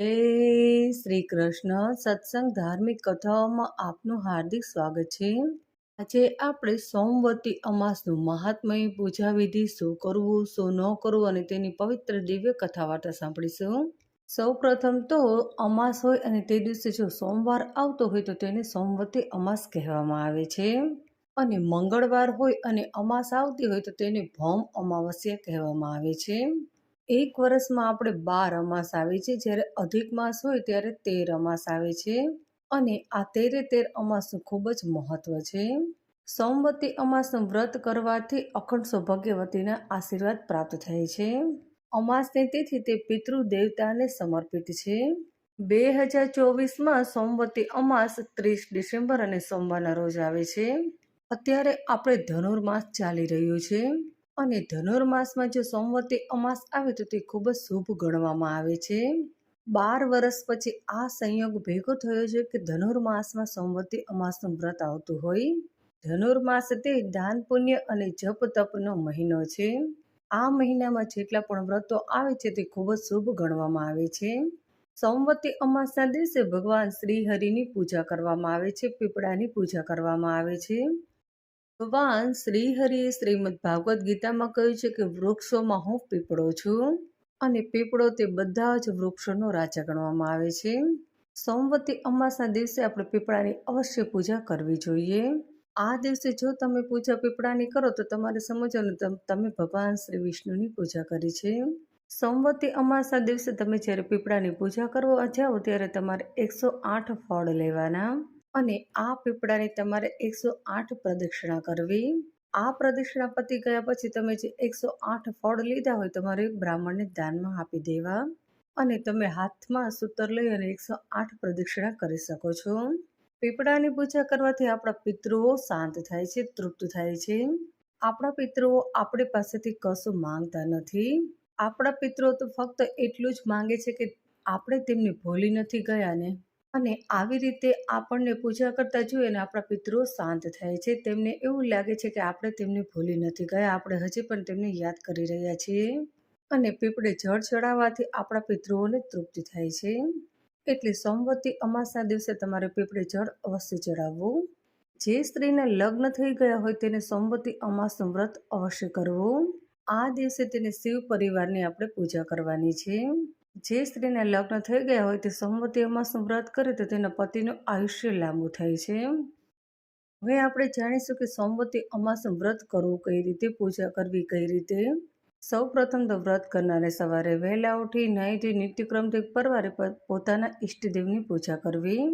જય શ્રી કૃષ્ણ. સત્સંગ ધાર્મિક કથાઓમાં આપનું હાર્દિક સ્વાગત છે. આજે આપણે સોમવતી અમાસનું મહાત્મય પૂજા વિધિ શું કરવું, શું ન કરવું અને તેની પવિત્ર દિવ્ય કથા વાર્તા સાંભળીશું. સૌ પ્રથમ તો અમાસ હોય અને તે દિવસે જો સોમવાર આવતો હોય તો તેને સોમવતી અમાસ કહેવામાં આવે છે. અને મંગળવાર હોય અને અમાસ આવતી હોય તો તેને ભૌમ અમાવસ્યા કહેવામાં આવે છે. એક વર્ષમાં આપણે બાર અમાસ આવે છે, જ્યારે અધિક માસ હોય ત્યારે તેર અમાસ આવે છે. અને આ તેરે તેર અમાસનું ખૂબ જ મહત્વ છે. સોમવતી અમાસનું વ્રત કરવાથી અખંડ સૌભાગ્યવતીના આશીર્વાદ પ્રાપ્ત થાય છે. અમાસની તિથિ તે પિતૃ દેવતાને સમર્પિત છે. બે હજાર ચોવીસમાં સોમવતી અમાસ ત્રીસ ડિસેમ્બર અને સોમવારના રોજ આવે છે. અત્યારે આપણે ધનુર્માસ ચાલી રહ્યું છે. અને ધનુર્માસમાં જો સોમવતી અમાસ આવે તો તે ખૂબ જ શુભ ગણવામાં આવે છે. બાર વર્ષ પછી આ સંયોગ ભેગો થયો છે કે ધનુર્માસમાં સોમવતી અમાસનું વ્રત આવતું હોય. ધનુર્માસ તે દાન, પુણ્ય અને જપ, તપનો મહિનો છે. આ મહિનામાં જેટલા પણ વ્રતો આવે છે તે ખૂબ જ શુભ ગણવામાં આવે છે. સોમવતી અમાસના દિવસે ભગવાન શ્રી હરિની પૂજા કરવામાં આવે છે, પીપળાની પૂજા કરવામાં આવે છે. ભગવાન શ્રી હરિએ શ્રીમદ ભાગવત ગીતામાં કહ્યું છે કે વૃક્ષોમાં હું પીપળો છું અને પીપળો તે બધા જ વૃક્ષોનો રાજા ગણવામાં આવે છે. સોમવતી અમાસના દિવસે આપણે પીપળાની અવશ્ય પૂજા કરવી જોઈએ. આ દિવસે જો તમે પૂજા પીપળાની કરો તો તમારે સમજવાનું તમે ભગવાન શ્રી વિષ્ણુની પૂજા કરી છે. સોમવતી અમાસના દિવસે તમે જ્યારે પીપળાની પૂજા કરવા જાઓ ત્યારે તમારે એકસો આઠ ફળ લેવાના. અને આ પીપળાની તમારે એકસો આઠ પ્રદક્ષિણા કરવી. આ પ્રદક્ષિણા પતી ગયા પછી તમે જે એકસો આઠ ફળ લીધા હોય તમારે બ્રાહ્મણને દાનમાં આપી દેવા. અને તમે હાથમાં સૂતર લઈ અને એકસો આઠ પ્રદક્ષિણા કરી શકો છો. પીપળાની પૂજા કરવાથી આપણા પિતૃઓ શાંત થાય છે, તૃપ્ત થાય છે. આપણા પિતૃઓ આપણી પાસેથી કશું માંગતા નથી. આપણા પિતૃઓ તો ફક્ત એટલું જ માંગે છે કે આપણે તેમને ભૂલી નથી ગયા ને. અને આવી રીતે આપણને પૂજા કરતા જોઈએ ને આપણા પિતૃઓ શાંત થાય છે. તેમને એવું લાગે છે કે આપણે તેમને ભૂલી નથી ગયા. આપણે હજી પણ તેમને યાદ કરી રહ્યા છીએ. અને પીપળે જળ ચડાવવાથી આપણા પિતૃઓને તૃપ્તિ થાય છે. એટલે સોમવતી અમાસના દિવસે તમારે પીપળે જળ અવશ્ય ચડાવવું. જે સ્ત્રીના લગ્ન થઈ ગયા હોય તેને સોમવતી અમાસનું વ્રત અવશ્ય કરવું. આ દિવસે તેને શિવ પરિવારની આપણે પૂજા કરવાની છે. જે સ્ત્રીના લગ્ન થઈ ગયા હોય તે સોમવતી અમાસનું વ્રત કરે તો તેના પતિનું આયુષ્ય લાંબુ થાય છે. હવે આપણે જાણીશું કે સોમવતી અમાસનું વ્રત કરવું કઈ રીતે, પૂજા કરવી કઈ રીતે? સૌ પ્રથમ તો વ્રત કરનારે સવારે વહેલા ઉઠી નાહી ધોઈ નિત્યક્રમથી પરવારે પોતાના ઈષ્ટદેવની પૂજા કરવી.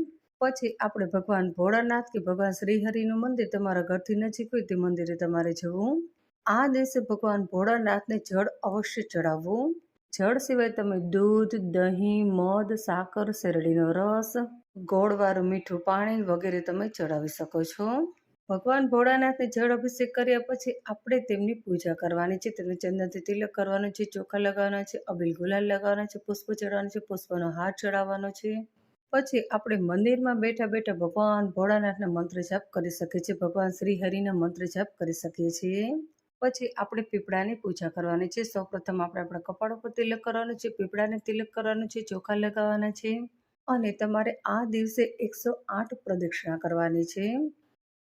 પછી આપણે ભગવાન ભોળાનાથ કે ભગવાન શ્રીહરિનું મંદિર તમારા ઘરથી નજીક હોય તે મંદિરે તમારે જવું. આ દિવસે ભગવાન ભોળાનાથને જળ અવશ્ય ચડાવવું. જળ સિવાય તમે દૂધ, દહીં, મધ, સાકર, શેરડીનો રસ, ગોળવાળું મીઠું પાણી વગેરે તમે ચડાવી શકો છો. ભગવાન ભોળાનાથને જળ અભિષેક કર્યા પછી આપણે તેમની પૂજા કરવાની છે. તેમને ચંદનથી તિલક કરવાનો છે, ચોખા લગાવવાના છે, અબીલ ગુલાલ લગાવવાના છે, પુષ્પ ચડાવવાનું છે, પુષ્પનો હાર ચડાવવાનો છે. પછી આપણે મંદિરમાં બેઠા બેઠા ભગવાન ભોળાનાથના મંત્ર જાપ કરી શકીએ છીએ. ભગવાન શ્રી હરિના મંત્ર જાપ કરી શકીએ છીએ. પછી આપણે પીપળાની પૂજા કરવાની છે. સૌપ્રથમ આપણે આપણા કપાળ ઉપર તિલક કરવાનું છે. પીપળાને તિલક કરવાનું છે, ચોખા લગાવવાના છે અને તમારે આ દિવસે એકસો આઠ પ્રદક્ષિણા કરવાની છે.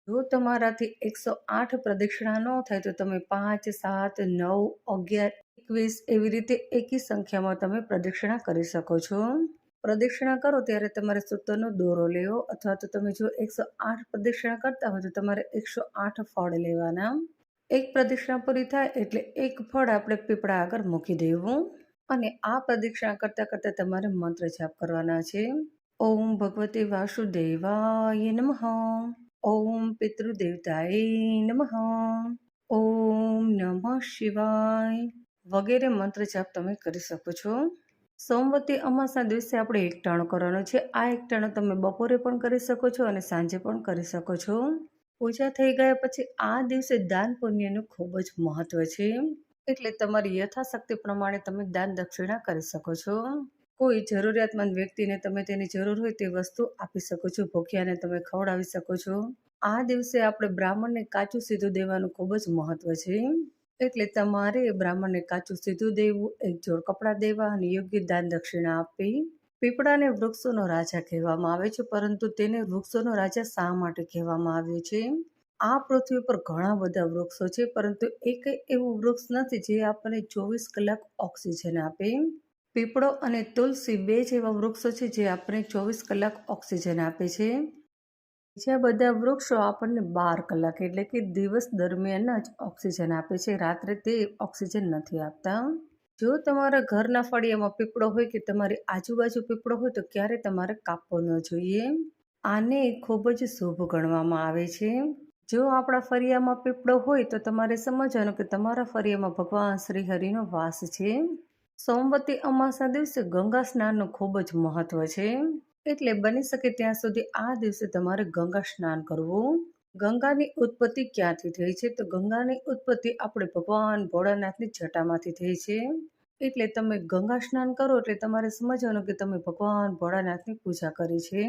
જો તમારાથી એકસો આઠ પ્રદક્ષિણા ન થાય તો તમે પાંચ, સાત, નવ, અગિયાર, એકવીસ એવી રીતે એકી સંખ્યામાં તમે પ્રદક્ષિણા કરી શકો છો. પ્રદક્ષિણા કરો ત્યારે તમારે સૂતરનો દોરો લેવો અથવા તો તમે જો એકસો આઠ પ્રદક્ષિણા કરતા હોય તો તમારે એકસો આઠ ફળ લેવાના. એક પ્રદક્ષિણા પૂરી થાય એટલે એક ફળ આપણે પીપળા આગળ મૂકી દેવું. અને આ પ્રદક્ષિણા કરતાં કરતાં તમારે મંત્ર જાપ કરવાના છે. ઓમ ભગવતે વાસુદેવાય નમઃ. ઓમ પિતૃદેવતાય નમઃ. ઓમ નમઃ શિવાય. વગેરે મંત્ર જાપ તમે કરી શકો છો. સોમવતી અમાસના દિવસે આપણે એકટાણું કરવાનું છે. આ એકટાણું તમે બપોરે પણ કરી શકો છો અને સાંજે પણ કરી શકો છો. પૂજા થઈ ગયા પછી આ દિવસે દાન પુણ્યનું ખૂબ જ મહત્વ છે. એટલે તમારી યથાશક્તિ પ્રમાણે તમે દાન દક્ષિણા કરી શકો છો. કોઈ જરૂરિયાતમંદ વ્યક્તિને તમે તેની જરૂર હોય તે વસ્તુ આપી શકો છો, ભૂખ્યાને તમે ખવડાવી શકો છો. આ દિવસે આપણે બ્રાહ્મણને કાચું સીધું દેવાનું ખૂબ જ મહત્વ છે. એટલે તમારે બ્રાહ્મણને કાચું સીધું દેવું, એક જોડ કપડાં દેવા અને યોગ્ય દાન દક્ષિણા આપવી. પીપળાને વૃક્ષોનો રાજા કહેવામાં આવે છે, પરંતુ તેને વૃક્ષોનો રાજા શા માટે કહેવામાં આવ્યો છે? આ પૃથ્વી પર ઘણા બધા વૃક્ષો છે, પરંતુ એક એવું વૃક્ષ નથી જે આપણને ચોવીસ કલાક ઓક્સિજન આપે. પીપળો અને તુલસી બે જ એવા વૃક્ષો છે જે આપણને ચોવીસ કલાક ઓક્સિજન આપે છે. બીજા બધા વૃક્ષો આપણને બાર કલાક એટલે કે દિવસ દરમિયાન જ ઓક્સિજન આપે છે. રાત્રે તે ઓક્સિજન નથી આપતા. જો તમારા ઘરના ફળિયામાં પીપળો હોય કે તમારી આજુબાજુ પીપળો હોય તો ક્યારે તમારે કાપવો ન જોઈએ? આને ખૂબ જ શુભ ગણવામાં આવે છે. જો આપણા ફળિયામાં પીપળો હોય તો તમારે સમજવાનું કે તમારા ફળિયામાં ભગવાન શ્રી હરિનો વાસ છે. સોમવતી અમાસના દિવસે ગંગા સ્નાનનું ખૂબ જ મહત્વ છે. એટલે બની શકે ત્યાં સુધી આ દિવસે તમારે ગંગા સ્નાન કરવું. ગંગાની ઉત્પત્તિ ક્યાંથી થઈ છે? તો ગંગાની ઉત્પત્તિ આપણે ભગવાન ભોળાનાથની જટામાંથી થઈ છે. એટલે તમે ગંગા સ્નાન કરો એટલે તમારે સમજવાનું કે તમે ભગવાન ભોળાનાથની પૂજા કરી છે.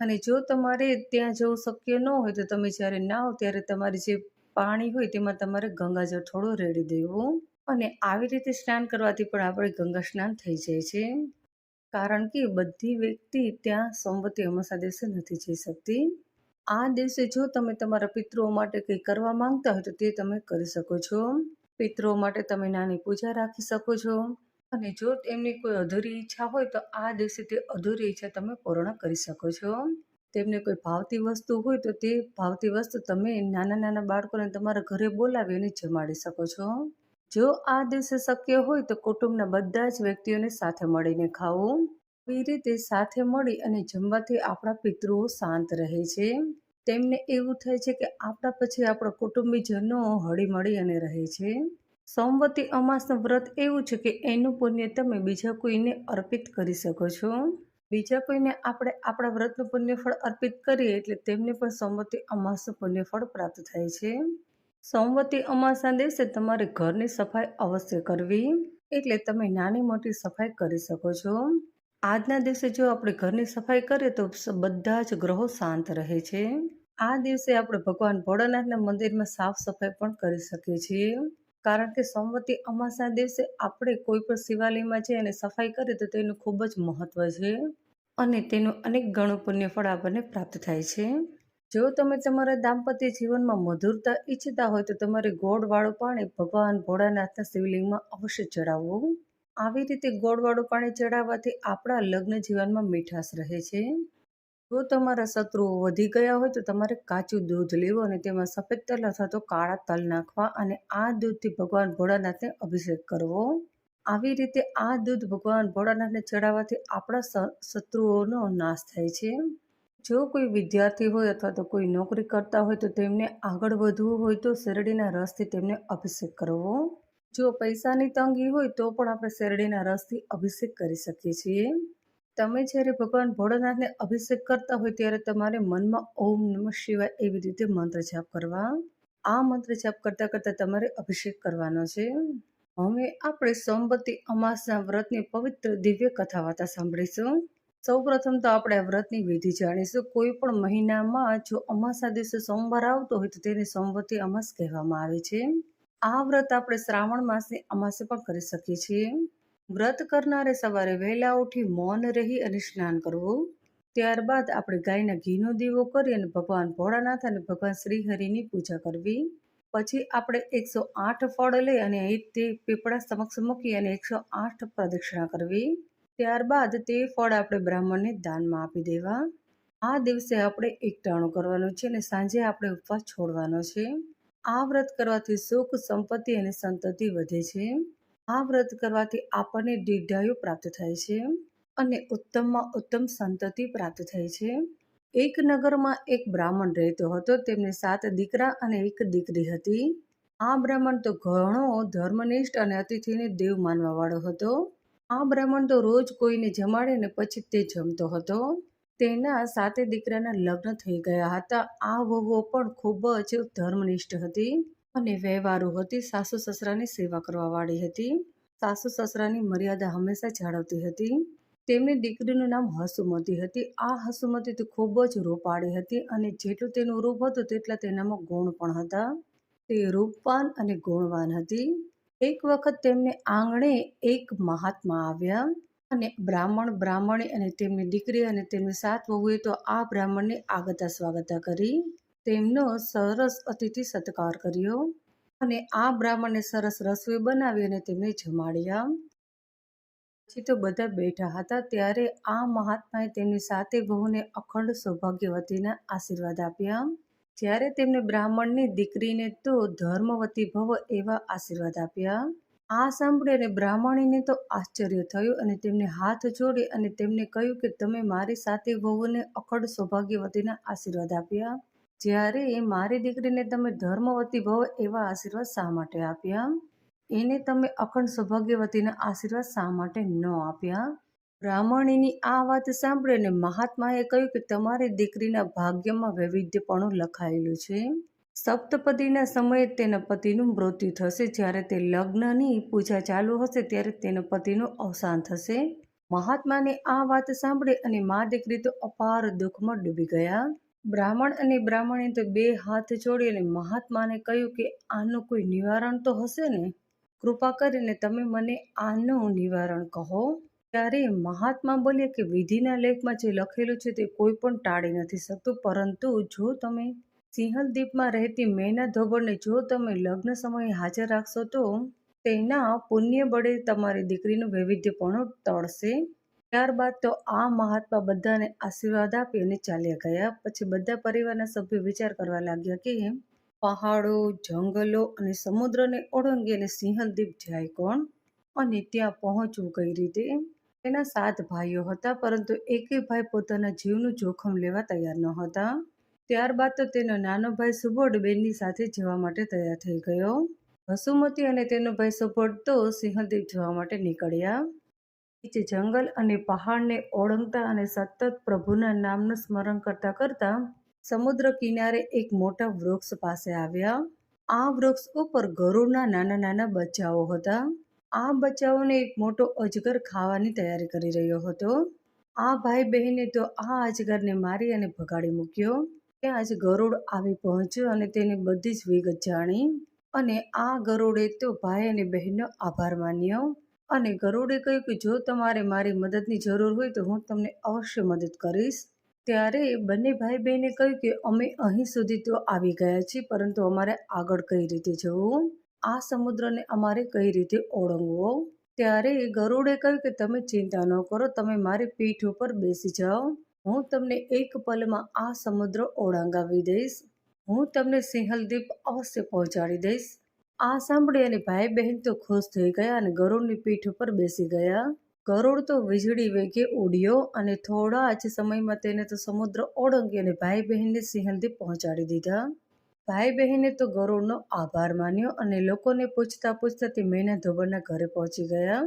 અને જો તમારે ત્યાં જવું શક્ય ન હોય તો તમે જ્યારે નાહો ત્યારે તમારી જે પાણી હોય તેમાં તમારે ગંગાજળ થોડું રેડી દેવું. અને આવી રીતે સ્નાન કરવાથી પણ આપણે ગંગા સ્નાન થઈ જાય છે. કારણ કે બધી વ્યક્તિ ત્યાં સોમવતી અમાસા દિવસે નથી જઈ શકતી. આ દિવસે જો તમે તમારા પિતૃઓ માટે કંઈ કરવા માંગતા હોય તો તે તમે કરી શકો છો. પિતૃઓ માટે તમે નાની પૂજા રાખી શકો છો. અને જો એમની કોઈ અધૂરી ઈચ્છા હોય તો આ દિવસે તે અધૂરી ઈચ્છા તમે પૂર્ણ કરી શકો છો. તેમને કોઈ ભાવતી વસ્તુ હોય તો તે ભાવતી વસ્તુ તમે નાના નાના બાળકોને તમારા ઘરે બોલાવી અને જમાડી શકો છો. જો આ દિવસે શક્ય હોય તો કુટુંબના બધા જ વ્યક્તિઓને સાથે મળીને ખાવું. એ રીતે સાથે મળી અને જમવાથી આપણા પિતૃઓ શાંત રહે છે. તેમને એવું થાય છે કે આપણા પછી આપણા કુટુંબીજનો હળી મળી અને રહે છે. સોમવતી અમાસનું વ્રત એવું છે કે એનું પુણ્ય તમે બીજા કોઈને અર્પિત કરી શકો છો. બીજા કોઈને આપણે આપણા વ્રતનું પુણ્યફળ અર્પિત કરીએ એટલે તેમને પણ સોમવતી અમાસનું પુણ્યફળ પ્રાપ્ત થાય છે. સોમવતી અમાસના દિવસે તમારે ઘરની સફાઈ અવશ્ય કરવી. એટલે તમે નાની મોટી સફાઈ કરી શકો છો. આજના દિવસે જો આપણે ઘરની સફાઈ કરીએ તો બધા જ ગ્રહો શાંત રહે છે. આ દિવસે આપણે ભગવાન ભોળાનાથના મંદિરમાં સાફ સફાઈ પણ કરી શકીએ છીએ. કારણ કે સોમવતી અમાસના દિવસે આપણે કોઈ પણ શિવાલયમાં જઈએ અને સફાઈ કરીએ તો તેનું ખૂબ જ મહત્વ છે. અને તેનું અનેક ગણું પુણ્યફળ આપણને પ્રાપ્ત થાય છે. જો તમે તમારા દાંપત્ય જીવનમાં મધુરતા ઈચ્છતા હોય તો તમારે ગોળવાળું પાણી ભગવાન ભોળાનાથના શિવલિંગમાં અવશ્ય ચડાવવું. આવી રીતે ગોળવાળું પાણી ચડાવવાથી આપણા લગ્ન જીવનમાં મીઠાશ રહે છે? જો તમારા શત્રુઓ વધી ગયા હોય તો તમારે કાચું દૂધ લેવું અને તેમાં સફેદ તલ અથવા તો કાળા તલ નાખવા અને આ દૂધથી ભગવાન ભોળાનાથને અભિષેક કરવો. આવી રીતે આ દૂધ ભગવાન ભોળાનાથને ચડાવવાથી આપણા શત્રુઓનો નાશ થાય છે. જો કોઈ વિદ્યાર્થી હોય અથવા તો કોઈ નોકરી કરતા હોય તો તેમને આગળ વધવું હોય તો શેરડીના રસથી તેમને અભિષેક કરવો. જો પૈસાની તંગી હોય તો પણ આપણે શેરડીના રસથી અભિષેક કરી શકીએ છીએ. તમે જ્યારે ભગવાન ભોળાનાથને અભિષેક કરતા હોય ત્યારે તમારે મનમાં ઓમ નમઃ શિવાય એવી રીતે મંત્ર જાપ કરવા. આ મંત્ર જાપ કરતાં કરતાં તમારે અભિષેક કરવાનો છે. હવે આપણે સોમવતી અમાસના વ્રતની પવિત્ર દિવ્ય કથા વાર્તા સાંભળીશું. સૌ પ્રથમ તો આપણે આ વ્રતની વિધિ જાણીશું. કોઈ પણ મહિનામાં જો અમાસા દિવસે સોમવાર આવતો હોય તો તેને સોમવતી અમાસ કહેવામાં આવે છે. આ વ્રત આપણે શ્રાવણ માસની અમાસે પણ કરી શકીએ છીએ. વ્રત કરનારે સવારે વહેલા ઉઠી મૌન રહી અને સ્નાન કરવું. ત્યારબાદ આપણે ગાયના ઘીનો દીવો કરી અને ભગવાન ભોળાનાથ અને ભગવાન શ્રીહરિની પૂજા કરવી. પછી આપણે એકસો આઠ ફળ લઈ અને તે પીપળા સમક્ષ મૂકી અને એકસો આઠ પ્રદક્ષિણા કરવી. ત્યારબાદ તે ફળ આપણે બ્રાહ્મણને દાનમાં આપી દેવા. આ દિવસે આપણે એકટાણું કરવાનું છે અને સાંજે આપણે ઉપવાસ છોડવાનો છે. આ વ્રત કરવાથી સુખ, સંપત્તિ અને સંતતિ વધે છે. આ વ્રત કરવાથી આપણને દીર્ઘાયુ પ્રાપ્ત થાય છે અને ઉત્તમમાં ઉત્તમ સંતતિ પ્રાપ્ત થાય છે. એક નગરમાં એક બ્રાહ્મણ રહેતો હતો, તેમને સાત દીકરા અને એક દીકરી હતી. આ બ્રાહ્મણ તો ઘણો ધર્મનિષ્ઠ અને અતિથિને દેવ માનવાવાળો હતો. આ બ્રાહ્મણ તો રોજ કોઈને જમાડે ને પછી તે જમતો હતો. તેના સાતે દીકરાના લગ્ન થઈ ગયા હતા. આ વહુઓ પણ ખૂબ જ ધર્મનિષ્ઠ હતી અને વ્યવહારુ હતી. સાસુ સસરાની સેવા કરવાવાળી હતી. સાસુ સસરાની મર્યાદા હંમેશા જાળવતી હતી. તેમની દીકરીનું નામ હસુમતી હતી. આ હસુમતી તો ખૂબ જ રૂપાળી હતી અને જેટલું તેનું રૂપ હતું તેટલા તેનામાં ગુણ પણ હતા. તે રૂપવાન અને ગુણવાન હતી. એક વખત તેમને આંગણે એક મહાત્મા આવ્યા. અને બ્રાહ્મણ, બ્રાહ્મણી અને તેમની દીકરી અને તેમની સાત વહુએ તો આ બ્રાહ્મણને આગતા સ્વાગતા કરી. તેમનો સરસ અતિથિ સત્કાર કર્યો અને આ બ્રાહ્મણને સરસ રસોઈ બનાવી અને તેમને જમાડ્યા. પછી તો બધા બેઠા હતા ત્યારે આ મહાત્માએ તેમની સાતે વહુને અખંડ સૌભાગ્યવતીના આશીર્વાદ આપ્યા. જ્યારે તેમને બ્રાહ્મણની દીકરીને તો ધર્મવતી ભવ એવા આશીર્વાદ આપ્યા. આ સાંભળી અને બ્રાહ્મણીને તો આશ્ચર્ય થયું અને તેમને હાથ જોડી અને તેમને કહ્યું કે, તમે મારી સાથે વહુને અખંડ સૌભાગ્યવતીના આશીર્વાદ આપ્યા? જ્યારે મારી દીકરીને તમે ધર્મવતી ભવ એવા આશીર્વાદ શા માટે આપ્યા? એને તમે અખંડ સૌભાગ્યવતીના આશીર્વાદ શા માટે ન આપ્યા? બ્રાહ્મણીની આ વાત સાંભળીને મહાત્માએ કહ્યું કે, તમારી દીકરીના ભાગ્યમાં વૈવિધ્યપણું લખાયેલું છે. સપ્તપદીના સમયે તેના પતિનું મૃત્યુ થશે. જ્યારે તે લગ્નની પૂજા ચાલુ હશે, ત્યારે તેના પતિનું અવસાન થશે. મહાત્માને આ વાત સાંભળી અને મા દીકરી તો અપાર દુઃખમાં ડૂબી ગયા. બ્રાહ્મણ અને બ્રાહ્મણે તો બે હાથ જોડી અને મહાત્માને કહ્યું કે આનું કોઈ નિવારણ તો હશે ને? કૃપા કરીને તમે મને આનું નિવારણ કહો. ત્યારે મહાત્મા બોલ્યા કે વિધિના લેખમાં જે લખેલું છે તે કોઈ પણ ટાળી નથી શકતું. પરંતુ જો તમે સિંહલદીપમાં રહેતી મેના ધોબળને જો તમે લગ્ન સમયે હાજર રાખશો તો તેના પુણ્ય બળે તમારી દીકરીનું વૈવિધ્યપણું ટળશે ત્યારબાદ તો આ મહાત્મા બધાને આશીર્વાદ આપી અને ચાલ્યા ગયા. પછી બધા પરિવારના સભ્યો વિચાર કરવા લાગ્યા કે પહાડો, જંગલો અને સમુદ્રને ઓળંગી અને સિંહલદીપ જાય કોણ? અને ત્યાં પહોંચવું કઈ રીતે? તેના સાત ભાઈઓ હતા, પરંતુ એકેય ભાઈ પોતાના જીવનું જોખમ લેવા તૈયાર ન હતા ત્યારબાદ તો તેનો નાનો ભાઈ સુબોડ બેનની સાથે જવા માટે તૈયાર થઈ ગયો. વસુમતી અને તેનો ભાઈ સુબોડ તો સિંહદીપ જવા માટે નીકળ્યા. નીચે જંગલ અને પહાડને ઓળંગતા અને સતત પ્રભુના નામનું સ્મરણ કરતા કરતા સમુદ્ર કિનારે એક મોટા વૃક્ષ પાસે આવ્યા. આ વૃક્ષ ઉપર ગરુડના નાના નાના બચ્ચાઓ હતા. આ બચ્ચાઓને એક મોટો અજગર ખાવાની તૈયારી કરી રહ્યો હતો. આ ભાઈ બહેને તો આ અજગરને મારી અને ભગાડી મૂક્યો. ત્યાં જ ગરુડ આવી પહોંચ્યો અને તેની બધી જ વિગત જાણી અને આ ગરુડે તો ભાઈ અને બહેનનો આભાર માન્યો. અને ગરુડે કહ્યું કે જો તમારે મારી મદદની જરૂર હોય તો હું તમને અવશ્ય મદદ કરીશ. ત્યારે બંને ભાઈ બહેને કહ્યું કે અમે અહીં સુધી તો આવી ગયા છીએ, પરંતુ અમારે આગળ કઈ રીતે જવું? આ સમુદ્રને અમારે કઈ રીતે ઓળંગવો? ત્યારે ગરુડે કહ્યું કે તમે ચિંતા ન કરો, તમે મારી પીઠ ઉપર બેસી જાઓ. હું તમને એક પલમાં આ સમુદ્ર ઓળંગાવી દઈશ. હું તમને સિંહલદીપ અવશ્ય પહોંચાડી દઈશ. આ સાંભળી અને ભાઈ બહેન તો ખુશ થઈ ગયા અને ગરુડની પીઠ ઉપર બેસી ગયા. ગરુડ તો વીજળી વેગે ઉડ્યો અને થોડા જ સમયમાં તેને તો સમુદ્ર ઓળંગી અને ભાઈ બહેનને સિંહલદીપ પહોંચાડી દીધા. ભાઈ બહેને તો ગરુડનો આભાર માન્યો અને લોકોને પૂછતા પૂછતા તે મેના ધોબણના ઘરે પહોંચી ગયા.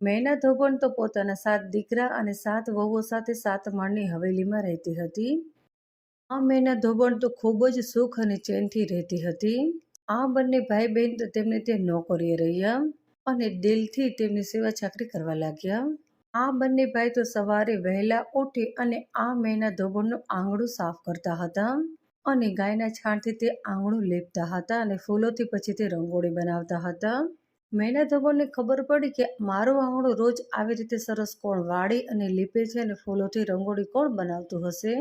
મેના ધોબણ તો પોતાના સાત દીકરા અને સાત વહુઓ સાથે સાત માળની હવેલીમાં રહેતી હતી. આ મેના ધોબણ તો ખૂબ જ સુખ અને ચેનથી રહેતી હતી. આ બંને ભાઈ બહેન તો તેમને ત્યાં નોકરીએ રહ્યા અને દિલથી તેમની સેવા ચાકરી કરવા લાગ્યા. આ બંને ભાઈ તો સવારે વહેલા ઉઠી અને આ મેના ધોબણનું આંગણું સાફ કરતા હતા અને ગાયના છાણથી તે આંગણું લેપતા હતા અને ફૂલોથી પછી તે રંગોળી બનાવતા હતા. મેના ધબનને ખબર પડી કે મારું આંગણું રોજ આવી રીતે સરસ કોણ વાળી અને લીપે છે અને ફૂલોથી રંગોળી કોણ બનાવતું હશે?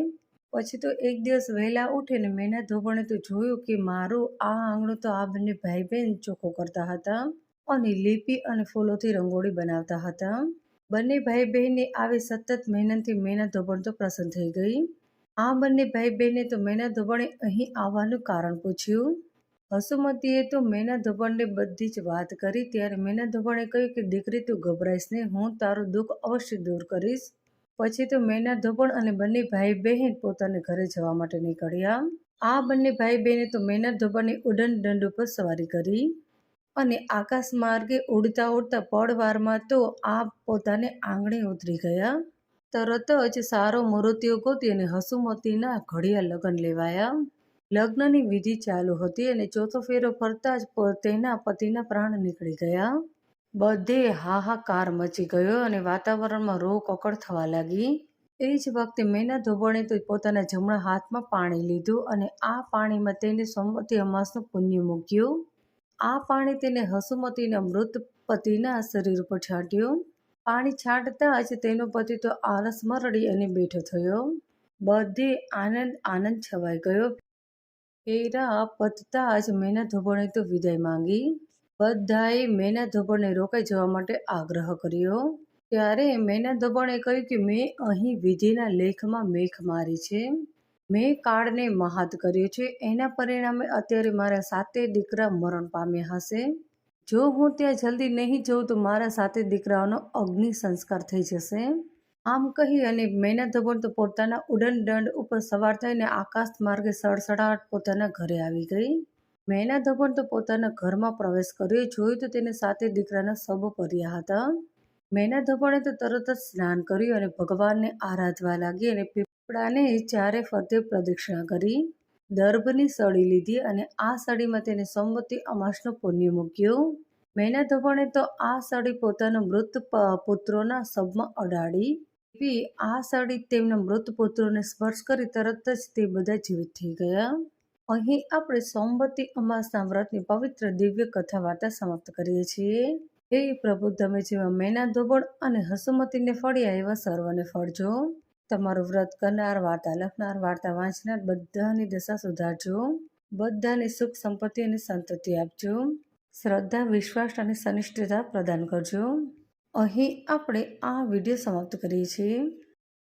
પછી તો એક દિવસ વહેલા ઉઠીને મેના ધોબણે તો જોયું કે મારું આ આંગણું તો આ બંને ભાઈ બહેન ચોખ્ખો કરતા હતા અને લીપી અને ફૂલોથી રંગોળી બનાવતા હતા. બંને ભાઈ બહેનની આવી સતત મહેનતથી મેના ધોબણ તો પ્રસન્ન થઈ ગઈ. આ બંને ભાઈ બહેને તો મેના ધોબણે અહીં આવવાનું કારણ પૂછ્યું. હસુમતીએ તો મેના ધોબણને બધી જ વાત કરી ત્યારે મેના ધોબણે કહ્યું કે, દીકરી, તું ગભરાઈશ નહીં, હું તારું દુઃખ અવશ્ય દૂર કરીશ. પછી તો મેના ધોબણ અને બંને ભાઈ બહેન પોતાને ઘરે જવા માટે નીકળ્યા. આ બંને ભાઈ બહેને તો મેના ધોબણની ઉડન દંડ ઉપર સવારી કરી અને આકાશ માર્ગે ઉડતા ઉડતા પળવારમાં તો આ પોતાને આંગણે ઉતરી ગયા. તરત જ સારો મૃત્યુ ગોતી અને હસુમતીના ઘડિયા લગ્ન લેવાયા. લગ્નની વિધિ ચાલુ હતી અને ચોથો ફેરો ફરતા જ તેના પતિના પ્રાણ નીકળી ગયા. બધે હાહાકાર મચી ગયો અને વાતાવરણમાં રો કકડ થવા લાગી. એ જ વખતે મેના ધોબણે તો પોતાના જમણા હાથમાં પાણી લીધું અને આ પાણીમાં તેને સોમવતી અમાસનું પુણ્ય મૂક્યું. આ પાણી તેને હસુમતીના મૃત પતિના શરીર ઉપર છાંટ્યું. પાણી છાંટતા જ તેનો પતિ તો આળસમાં રડી અને બેઠો થયો. બધે આનંદ આનંદ છવાઈ ગયો. ફેરા પતતા જ મેના ધોબણે તો વિદાય માંગી. બધાએ મેના ધોબણને રોકાઈ જવા માટે આગ્રહ કર્યો. ત્યારે મેના ધોબણે કહ્યું કે, મેં અહીં વિધિના લેખમાં મેખ મારી છે. મેં કાળને મહાત કર્યો છે. એના પરિણામે અત્યારે મારા સાતે દીકરા મરણ પામ્યા હશે. જો હું ત્યાં જલ્દી નહીં જઉં તો મારા સાતે દીકરાઓનો અગ્નિ સંસ્કાર થઈ જશે. આમ કહી અને મેના ધોબણ તો પોતાના ઉડન દંડ ઉપર સવાર થઈને આકાશ માર્ગે સડસડાટ પોતાના ઘરે આવી ગઈ. મેના ધોબણ તો પોતાના ઘરમાં પ્રવેશ કર્યો, જોયું તો તેને સાથે દીકરાના શબ પડ્યા હતા. મેના ધબણે તો તરત જ સ્નાન કર્યું અને ભગવાનને આરાધવા લાગી અને પીપળાને ચારે ફરતે પ્રદક્ષિણા કરી. દર્ભની સળી લીધી અને આ સળીમાં તેને સોમવતી અમાસનો પુણ્ય મૂક્યો. મેના ધોબણે તો આ સળી પોતાના મૃત પુત્રોના શબમાં અડાડી. એવી આ સળી તેમના મૃત પુત્રોને સ્પર્શ કરી તરત જ તે બધા જીવિત થઈ ગયા. અહીં આપણે સોમવતી અમાસના વ્રતની પવિત્ર દિવ્ય કથા વાર્તા સમાપ્ત કરીએ છીએ. હે પ્રભુ, તમે જેવા મેના ધોબળ અને હસુમતીને ફળ્યા એવા સર્વને ફળજો. તમારું વ્રત કરનાર, વાર્તા લખનાર, વાર્તા વાંચનાર બધાની દશા સુધારજો. બધાને સુખ, સંપત્તિ અને સંતતિ આપજો. શ્રદ્ધા, વિશ્વાસ અને સનિષ્ઠતા પ્રદાન કરજો. અહીં આપણે આ વીડિયો સમાપ્ત કરીએ છીએ.